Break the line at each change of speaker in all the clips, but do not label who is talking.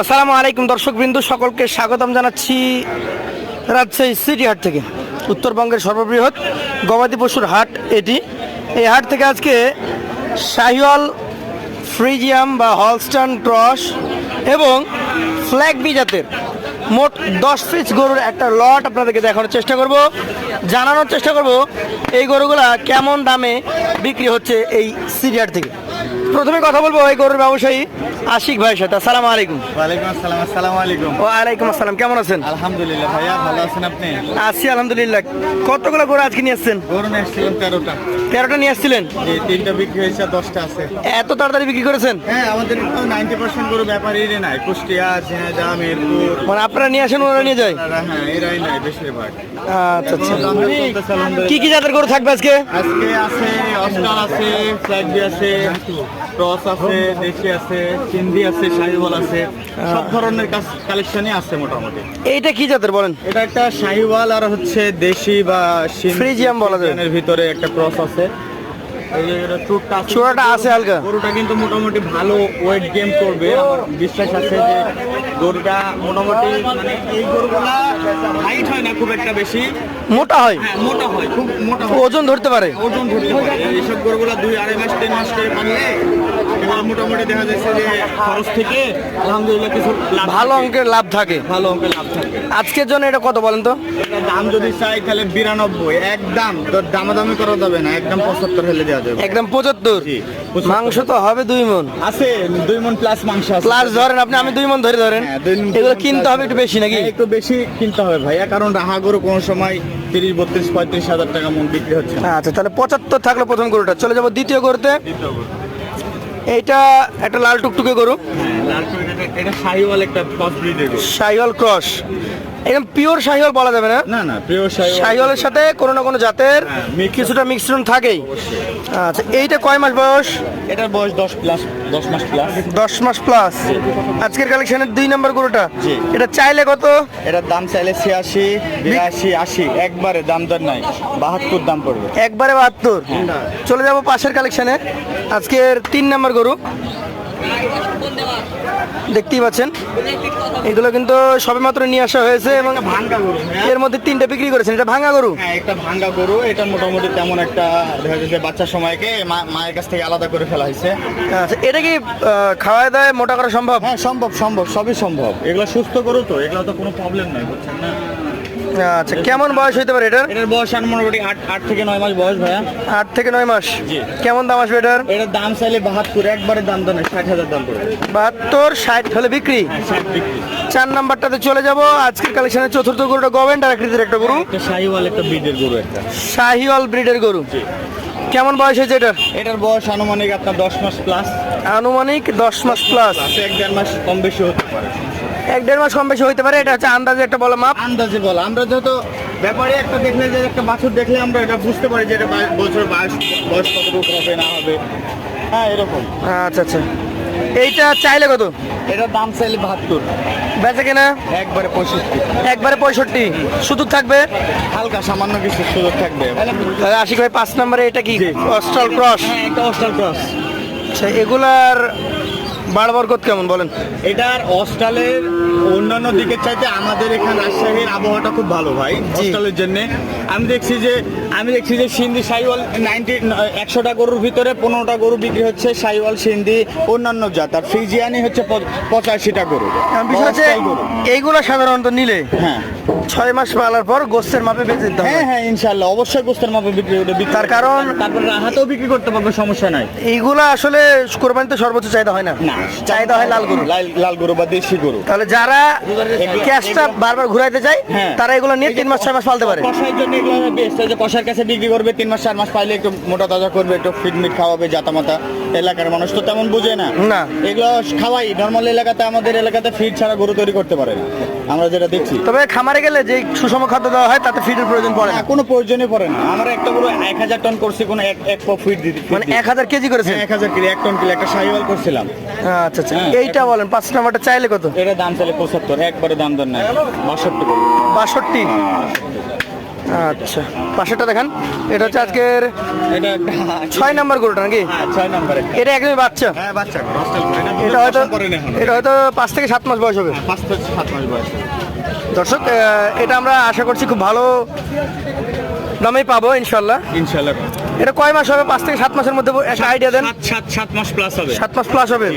আসসালামু আলাইকুম দর্শক বিন্দু, সকলকে স্বাগতম জানাচ্ছি রাজশাহী সিটি হাট থেকে। উত্তরবঙ্গের সর্ববৃহৎ গবাদি পশুর হাট এটি। এই হাট থেকে আজকে শাহিওয়াল ফ্রিজিয়াম বা হলস্টান ক্রস এবং ফ্ল্যাগ বি জাতের মোট দশ পিস গরুর একটা লট আপনাদেরকে দেখানোর চেষ্টা করব। জানানোর চেষ্টা করব এই গরুগুলা কেমন দামে বিক্রি হচ্ছে এই সিটি থেকে। প্রথমে কথা বলব এই গরুর ব্যবসায়ী আশিক ভাইয়ের সাথে। আসসালামু আলাইকুম।
ওয়ালাইকুম আসসালাম আসসালামু আলাইকুম।
ও আলাইকুম আসসালাম কেমন আছেন?
আলহামদুলিল্লাহ ভাইয়া ভালো আছেন আপনি?
আছি আলহামদুলিল্লাহ। কতগুলো গরু আজকে নিয়ে আসছেন?
গরু নিয়ে এসেছিলাম তেরোটা।
তেরোটা নিয়ে আসছিলেন?
তিনটা বিক্রি হয়েছে দশটা আছে।
এত তাড়াতাড়ি বিক্রি করেছেন?
হ্যাঁ আমাদের নাইনটি পার্সেন্ট গরু ব্যাপারই নাই। কুষ্টিয়া ঝিনাইদহ মিরপুর।
মানে আপনারা নিয়ে আসেন ওরা নিয়ে যায়?
তারা হ্যাঁ এরাই নাই বেশিরভাগ।
আচ্ছা আচ্ছা। কি কি জাতের গরু থাকবে আজকে?
আজকে আছে অস্টার আছে ফ্ল্যাগবি আছে। ক্রস আছে দেশি আছে সিন্ধি আছে শাহিওয়াল আছে সব ধরনের কালেকশনই আছে মোটামুটি।
এইটা কি জাতের বলেন?
এটা একটা শাহিওয়াল আর হচ্ছে দেশি বা
ফ্রিজিয়াম বলা যায়।
এর ভিতরে একটা ক্রস আছে।
চূড়াটা আছে হালকা।
গরুটা কিন্তু মোটামুটি ভালো ওয়েট গেম করবে। বিশ্বাস আছে যে গরুটা মোটামুটি মানে এই গরুগুলা হাইট হয় না খুব একটা বেশি।
মোটা হয়?
হ্যাঁ মোটা হয় খুব মোটা
ওজন ধরতে পারে?
ওজন ধরতে পারে। এইসব গরুগুলা দুই আড়াই মাস তিন মাস করে পারলে এগুলো মোটামুটি দেখা যাচ্ছে যে খরচ থেকে আলহামদুলিল্লাহ কিছু লাভ
ভালো অঙ্কের লাভ থাকে।
ভালো অঙ্কের লাভ থাকে।
আজকের জন্য এটা কত বলেন তো?
এটা দাম যদি চাই তাহলে বিরানব্বই। একদম তোর দামাদামি করা যাবে না একদম পঁচাত্তর হলে দেওয়া যাবে।
একদম পঁচাত্তর? মাংস তো হবে দুই মন।
আছে দুই মন প্লাস মাংস আছে।
প্লাস ধরেন আপনি আমি দুই মন ধরে ধরেন।
হ্যাঁ,
এগুলো কিনতে হবে একটু বেশি নাকি?
হ্যাঁ, একটু বেশি কিনতে হবে ভাইয়া কারণ রাহা গরু কোনো সময় তিরিশ বত্রিশ পঁয়ত্রিশ হাজার টাকা মন বিক্রি হচ্ছে
আচ্ছা তাহলে পঁচাত্তর থাকল প্রথম গরুটা। চলে যাব দ্বিতীয় গরুতে। গরু।
টমেটো, এটা- একটা লাল টুকটুকে গরু।
শাইওয়াল ক্রস একদম পিওর শাহিওয়াল বলা যাবে না?
না না প্রিয় শাহিওয়াল
শাহিওয়ালের সাথে কোনো না কোনো জাতের
হ্যাঁ,
কিছুটা মিশ্রণ থাকেই। আচ্ছা এইটা কয় মাস বয়স?
এটার বয়স দশ প্লাস দশ মাস প্লাস
দশ মাস প্লাস আজকের কালেকশনের দুই নম্বর গরুটা। এটা চাইলে কত?
এটার দাম চাইলে ছিয়াশি বিরাশি আশি। একবারে দাম দর নাই। বাহাত্তর দাম পড়বে।
একবারে বাহাত্তর। চলে যাব পাশের কালেকশনে আজকের তিন নম্বর গরু। দেখতেই পাচ্ছেন। এগুলো কিন্তু সবেমাত্র নিয়ে আসা হয়েছে এবং
ভাঙ্গা গরু
এর মধ্যে তিনটা বিক্রি করেছেন। এটা ভাঙ্গা গরু?
হ্যাঁ একটা ভাঙ্গা গরু। এটা মোটামুটি তেমন একটা দেখা যাচ্ছে বাচ্চার সময়কে মায়ের কাছ থেকে আলাদা করে ফেলা হয়েছে।
আচ্ছা এটা কি আহ, খাওয়ায় দাওয়ায় মোটা করা সম্ভব?
হ্যাঁ সম্ভব সম্ভব সবই সম্ভব। এগুলো সুস্থ গরু তো এগুলো তো কোনো প্রবলেম নাই বুঝছেন না?
আচ্ছা কেমন বয়স হইতে পারে এটার?
এটার বয়স আর মোটামুটি আট আট থেকে নয় মাস বয়স ভাইয়া।
আট থেকে নয় মাস। কেমন দাম আসবে এটার?
এটার দাম চাইলে বাহাত্তর একবারে দাম দাম ষাট হাজার দাম পড়বে।
বাহাত্তর ষাট হলে বিক্রি? চার নাম্বারটাতে চলে যাব। আজকের কালেকশনের চতুর্থ গরুটা গভর্নমেন্ট আকৃতির একটা গরু।
শাহিওয়াল একটা ব্রিডের গরু একটা।
শাহিওয়াল ব্রিডের গরু। কেমন বয়স হয়েছে এটার?
এটার বয়স আনুমানিক আপনার দশ মাস প্লাস
আনুমানিক দশ মাস প্লাস
এক দেড় মাস কম বেশি হতে পারে।
এক দেড় মাস কম বেশি হইতে পারে এটা হচ্ছে আন্দাজে একটা বলা মাপ।
আন্দাজে বল। আমরা যেহেতু ব্যাপারে একটা দেখলে যে একটা বাছুর দেখলে আমরা এটা বুঝতে পারি যে এটা বছর বয়স বয়স কতটুকু হবে না হবে। হ্যাঁ এরকম।
আচ্ছা আচ্ছা। এইটা চাইলে কত?
এটার দাম চাইলে বাহাত্তর।
বেচে কিনা?
একবারে পঁয়ষট্টি।
একবারে পঁয়ষট্টি। সুযোগ থাকবে?
হালকা সামান্য কিছু সুযোগ থাকবে।
তাহলে আশিক ভাই পাঁচ নম্বরে এটা কি। অস্ট্রাল ক্রস?
হ্যাঁ একটা অস্টাল ক্রস।
আচ্ছা এগুলার বাড় বরকত কেমন বলেন?
এটার অস্ট্রালের অন্যান্য দিকের চাইতে আমাদের এখানে রাজশাহীর আবহাওয়াটা খুব ভালো ভাই অস্ট্রালের জন্য। আমি দেখছি যে আমি দেখছি যে সিন্ধি সাইওয়াল নাইনটি একশোটা গরুর ভিতরে পনেরোটা গরু বিক্রি হচ্ছে সাইওয়াল সিন্ধি অন্যান্য জাত। আর ফ্রিজিয়ানি হচ্ছে প- পঁচাশিটা গরু।
বিষয় হচ্ছে। এইগুলো সাধারণত নিলে
হ্যাঁ।
ছয় মাস পালার পর গোস্তের মাপে বেঁচে দিতে হবে।
হ্যাঁ হ্যাঁ ইনশাল্লাহ অবশ্যই গোস্তের মাপে বিক্রি করে
তার কারণ-
তারপর রাহাতেও বিক্রি করতে পারবে সমস্যা নাই।
এইগুলা আসলে কোরবানিতে সর্বোচ্চ চাহিদা হয় না।
না
চাহিদা হয় লাল গরু।
লাল লাল গরু বা দেশি গরু।
তাহলে যারা ক্যাশটা বারবার ঘুরাইতে চায়
হ্যাঁ।
তারা এগুলো নিয়ে তিন মাস ছয় মাস পালতে পারে।
কষাইয়ের জন্য এগুলো বেস্ট যে কষার কাছে বিক্রি করবে তিন মাস চার মাস পাইলে একটু মোটা তাজা করবে একটু ফিট মিট খাওয়াবে জাতা মাতা এলাকার মানুষ তো তেমন বুঝে না।
না।
এগুলো খাওয়াই। নর্মাল এলাকাতে আমাদের এলাকাতে ফিট ছাড়া গরু তৈরি করতে পারে না। আমরা যেটা দেখছি।
তবে খামারে গেলে যে সুষম খাদ্য দেওয়া হয় তাতে ফিডের প্রয়োজন পড়ে না।
না, কোনো প্রয়োজনই পড়ে না। আমরা একটা পুরো এক হাজার টন করছি কোনো এক এক পা ফিট দিতে
মানে এক হাজার কেজি করেছে?
এক হাজার কেজি এক টন কিলো একটা সাইওয়াল করছিলাম।
আচ্ছা আচ্ছা।
হ্যাঁ।
এইটা বলেন পাঁচ নাম্বারটা চাইলে কত?
এটা দাম চাইলে পঁচাত্তর একবারে দাম দর নাই। বাষট্টি
বাষট্টি? আচ্ছা পাশেরটা দেখান। এটা হচ্ছে আজকের ছয় নাম্বার গরুটা নাকি?
হ্যাঁ ছয় নম্বরে
এটা একদমই বাচ্চা।
হ্যাঁ
এটা হয়তো এটা হয়তো পাঁচ থেকে সাত মাস বয়স হবে।
হ্যাঁ, পাঁচ থেকে সাত মাস বয়স
দর্শক এটা আমরা আশা করছি খুব ভালো দামেই পাবো ইনশাল্লাহ।
ইনশাআল্লাহ
এটা কয় মাস হবে? পাঁচ থেকে সাত মাসের মধ্যে একটা আইডিয়া দেন।
সাত সাত মাস প্লাস হবে।
সাত মাস প্লাস হবে।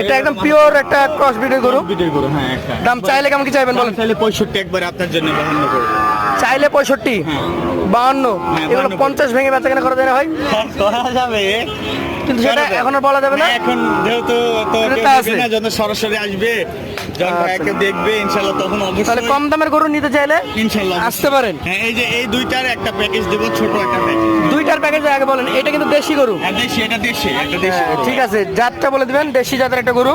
এটা একদম পিওর একটা ক্রস ব্রিডের গরু।
বিটের গরু হ্যাঁ একটা।
দাম চাইলে কেমন কি চাইবেন বলেন?
চাইলে পঁয়ষট্টি একবার আপনার জন্য বাহান্ন করে।
চাইলে পঁয়ষট্টি? বাহান্ন?
হ্যাঁ,
এগুলো
52
পঞ্চাশ ভেঙে বেচা কেনা করা যায় না হয়
করা যাবে।
কিন্তু সেটা। এখন আর বলা যাবে না?
এখন যেহেতু তো কেউ। না সরাসরি আসবে। যখন। ভাইয়াকে দেখবে ইনশাআল্লাহ তখন
তাহলে কম দামের গরু নিতে চাইলে
ইনশাআল্লাহ
আসতে পারেন।
হ্যাঁ এই যে এই দুইটার একটা প্যাকেজ দেবো ছোট একটা প্যাকেজ
দুইটার প্যাকেজ আগে বলেন এটা কিন্তু দেশি গরু।
হ্যাঁ দেশি এটা দেশি
হ্যাঁ, ঠিক আছে জাতটা বলে দিবেন দেশি জাতের একটা গরু।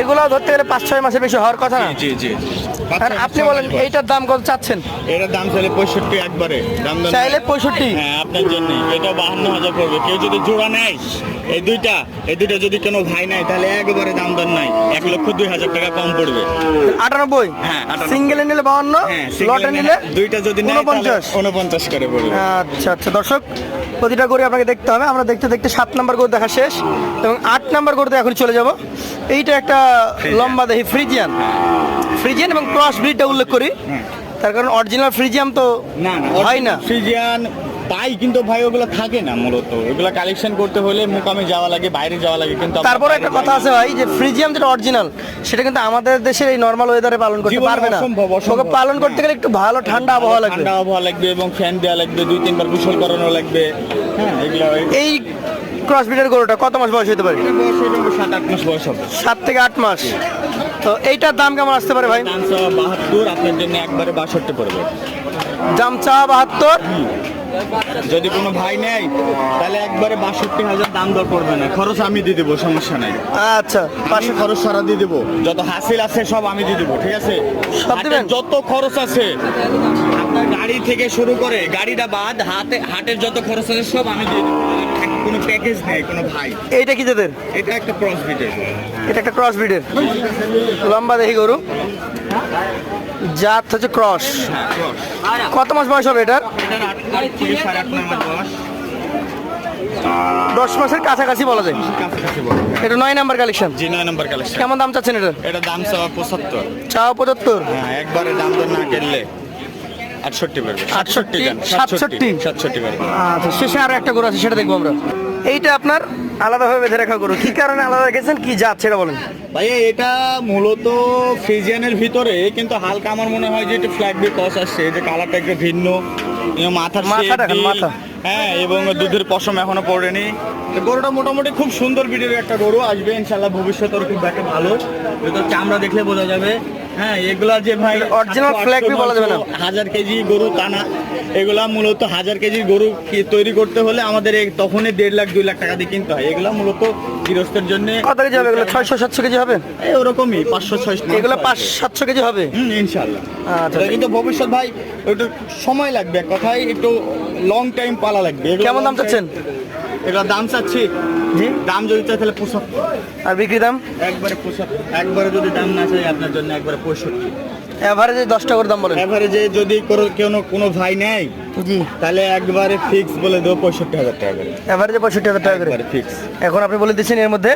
এগুলো ধরতে গেলে পাঁচ ছয় মাসের বেশি হওয়ার কথা না।
জি জি জি।
আর আপনি বলেন এইটার দাম কত চাচ্ছেন?
এটার দাম চাইলে পঁয়ষট্টি একবারে। দাম দর
চাইলে পঁয়ষট্টি।
হ্যাঁ আপনার জন্য। এটা বাহান্ন হাজার পড়বে। কেউ যদি জোড়া নেয় এই দুইটা এই দুইটা যদি কোনো ভাই নেয় তাহলে একবারে দাম দর নাই। এক লক্ষ দুই হাজার টাকা কম পড়বে।
আটানব্বই?
হ্যাঁ,
সিঙ্গেলে নিলে বাউন্ন
হ্যাঁ
লটে নিলে
দুইটা যদি নেয়
উনপঞ্চাশ
উনপঞ্চাশ করে পড়বে।
আচ্ছা আচ্ছা। দর্শক প্রতিটা গরু আপনাকে দেখতে হবে। আমরা দেখতে দেখতে সাত নাম্বার গরু দেখা শেষ এবং আট নাম্বার গরুতে এখন চলে যাব। এইটা একটা লম্বা দেহি ফ্রিজিয়ান ফ্রিজিয়ান এবং ক্রস ব্রিডটা উল্লেখ করি। তার কারণ অরিজিনাল ফ্রিজিয়াম তো হয় না।
ফ্রিজিয়ান পাই কিন্তু ভাই ওগুলো থাকে না মূলত। ওগুলো কালেকশন করতে হলে মুকামে যাওয়া লাগে বাইরে যাওয়া লাগে কিন্তু
তারপরে একটা কথা আছে ভাই যে ফ্রিজিয়াম যেটা অরিজিনাল সেটা কিন্তু আমাদের দেশের এই নর্মাল ওয়েদারে পালন করতে পারবে না। ওকে পালন করতে গেলে একটু ভালো ঠান্ডা আবহাওয়া লাগবে।
ঠান্ডা আবহাওয়া লাগবে এবং ফ্যান দেওয়া লাগবে দুই তিনবার গোসল করানো লাগবে। হ্যাঁ এগুলো
এই ক্রস ব্রিডের গরুটা কত মাস বয়স হতে পারে?
সাত আট মাস বয়স হবে।
সাত থেকে আট মাস। তো এইটার দাম কেমন আসতে পারে ভাই?
দাম বাহাত্তর আপনার জন্য একবারে বাষট্টি পড়বে।
দাম চা বাহাত্তর?
যদি কোনো ভাই নেয় তাহলে একবারে বাষট্টি হাজার দাম দর পড়বে না। খরচ আমি দিয়ে দেবো সমস্যা নাই।
আচ্ছা
পাশে খরচ সারা দিয়ে দেবো। যত হাসিল আছে সব আমি দিয়ে দেবো ঠিক আছে?
সব
হাটের যত খরচ আছে আপনার গাড়ি থেকে শুরু করে গাড়িটা বাদ হাতে হাটের যত খরচ আছে সব আমি দিয়ে দেবো। এক- কোনো প্যাকেজ নেই কোনো ভাই।
এইটা কি যাদের
এটা একটা ক্রস বিটের
এটা একটা ক্রস ব্রিডের লম্বা দেখি গরু। জাত হচ্ছে ক্রস। কত মাস বয়স হবে এটার? দশ মাসের কাছাকাছি বলা যায়। এটা নয় নাম্বার কালেকশন
জি নয় নম্বর কালেকশন
কেমন দাম চাচ্ছেন এটা
এটা দাম সব পঁচাত্তর।
চাও পঁচাত্তর?
হ্যাঁ একবারে দাম দর না কেটলে আটষট্টি পারবে
আটষট্টি? সাতষট্টি?
সাতষট্টি পারবে
আচ্ছা শেষে আরও একটা গরু আছে সেটা দেখব আমরা। এইটা আপনার আলাদাভাবে বেঁধে রাখা গরু। কি কারণে আলাদা রেখেছেন? কি জাত সেটা বলেন।
ভাই এটা মূলত ফ্রিজিয়ানের ভিতরে কিন্তু হালকা আমার মনে হয় যে একটু ফ্ল্যাগ বি কস আসছে যে কালারটা একটু ভিন্ন। এবং মাথার
মাথা মাথা।
হ্যাঁ এবং দুধের পশম এখনও পড়েনি। গরুটা মোটামুটি খুব সুন্দর ভিডিওর একটা গরু। আসবে ইনশাল্লাহ ভবিষ্যতে ওর খুব একটা ভালো। চামড়া দেখলে বোঝা যাবে। হ্যাঁ এগুলা যে ভাই সাতশো,
flag বি বলা যাবে না।
হাজার কেজি গরু টানা এগুলা মূলত হাজার কেজির গরু কি তৈরি করতে হলে আমাদের তখনই দেড় লাখ দুই লাখ টাকা দিয়ে কিনতে হয়। এগুলা মূলত গৃহস্থের জন্য
কত কেজি হবে? এগুলো ছয়শো সাতশো কেজি হবে?
ওরকমই পাঁচশো ছয়শো
এগুলো পাঁচ সাতশো কেজি হবে?
হুম ইনশাল্লাহ
আচ্ছা।
কিন্তু ভবিষ্যৎ ভাই একটু সময় লাগবে। কথায় একটু লং টাইম পালা লাগবে।
কেমন দাম চাচ্ছেন?
এগুলো দাম চাচ্ছি।
জি
দাম যদি চাই তাহলে পঁচাত্তর।
আর বিক্রি দাম?
একবারে পঁচাত্তর। একবারে যদি দাম না চাই আপনার জন্য একবারে পঁয়ষট্টি।
এভারেজে দশটা করে দাম বলেন।
এভারেজে যদি কোনো কোনো ভাই নেয়
জি।
তাহলে একবারে ফিক্স বলে দেবো পঁয়ষট্টি হাজার টাকা করে।
এভারেজে পঁয়ষট্টি হাজার টাকা করে।
ফিক্স
এখন আপনি বলে দিচ্ছেন এর মধ্যে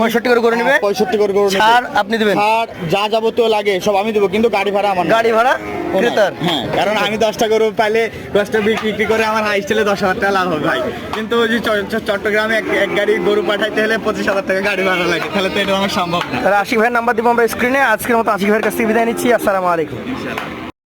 পঁয়ষট্টি করে করে নেবে।
পঁয়ষট্টি করে করে নেবে।
ছাড় আপনি দিবেন।
ছাড় যা যাবতীয় লাগে সব আমি দেবো কিন্তু গাড়ি ভাড়া আমার
গাড়ি ভাড়া? ক্রেতার
হ্যাঁ কারণ আমি দশটা গরু পাইলে দশটা বিক্রি করে আমার হাই স্টেলে দশ হাজার টাকা লাভ হবে ভাই। কিন্তু ওই যে চট্টগ্রামে এক এক গাড়ি গরু পাঠাইতে হলে পঁচিশ হাজার টাকা গাড়ি ভাড়া লাগে। তাহলে তো এটা আমার সম্ভব না।
তাহলে আশিক ভাইয়ের নাম্বার দিব আমরা স্ক্রিনে আজকের মতো আশিক ভাইয়ের কাছ থেকে বিদায় নিচ্ছি। আসসালামু আলাইকুম।
ইনশাআল্লাহ